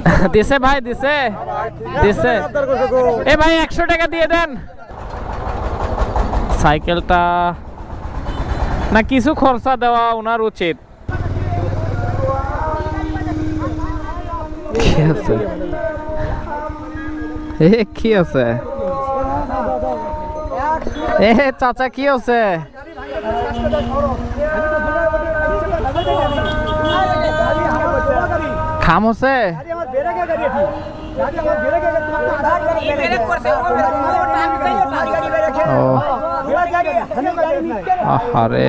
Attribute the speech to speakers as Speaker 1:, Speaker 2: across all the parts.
Speaker 1: দিছে ভাই, দিছে। দিছে। এ ভাই, একশো টাকা দিয়ে দেন। সাইকেলটা না, কিছু খরচা দেওয়া ওনার উচিত। কি আছে? এ, কি আছে? এ, চাচা, কি আছে? খাম হচ্ছে আহারে।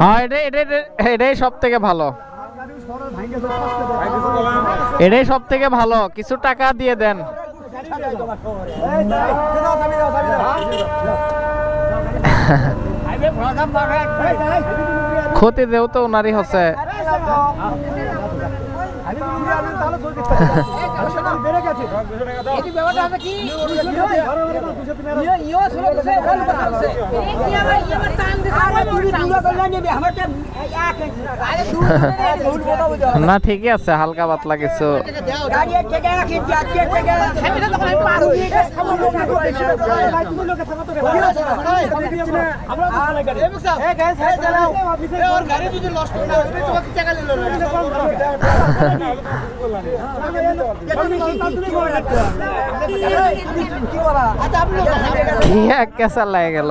Speaker 1: হ্যাঁ এটাই এটাই এটাই সব থেকে ভালো। এটাই সব থেকে ভালো কিছু টাকা দিয়ে দেন ক্ষতি দেও তো ওনারই হচ্ছে না ঠিকই আছে হালকা পাতলা কিছু। কি এক কেসা লাগে গেল।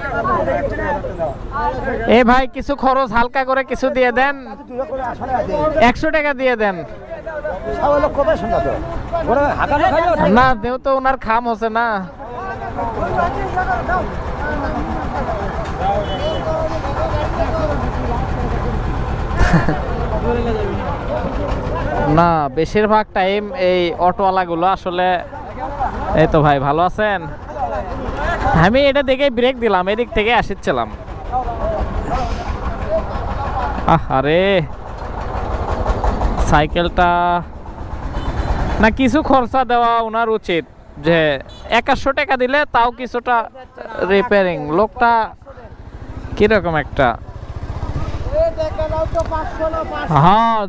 Speaker 1: এ ভাই, কিছু খরচ হালকা করে কিছু দিয়ে দেন। একশো টাকা দিয়ে দেন। না, দেও তো ওনার খাম হচ্ছে না। না, বেশিরভাগ টাইম এই অটোওয়ালাগুলো আসলে এই তো ভাই, ভালো আছেন? আমি এটা দেখে ব্রেক দিলাম এদিক থেকে আসছিলাম আরে সাইকেলটা না কিছু খরচা দেওয়া ওনার উচিত যে একাশশো টাকা দিলে তাও কিছুটা রিপেয়ারিং লোকটা কীরকম একটা? হ্যাঁ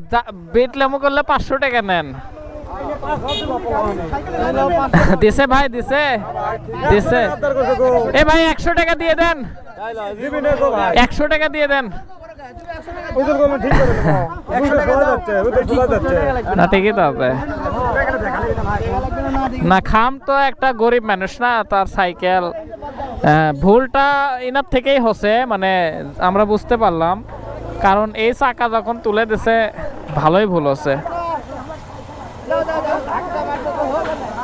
Speaker 1: বেটলামো করলে পাঁচশো টাকা নেন। দিছে ভাই দিছে। দিছে। এ ভাই একশো টাকা দিয়ে দেন। একশো টাকা দিয়ে দেন। না খাম তো একটা গরিব মানুষ না তার সাইকেল। আহ, ভুলটা এনার থেকেই হচ্ছে মানে আমরা বুঝতে পারলাম। কারণ এই চাকা যখন তুলে দিছে ভালোই ভুল হচ্ছে।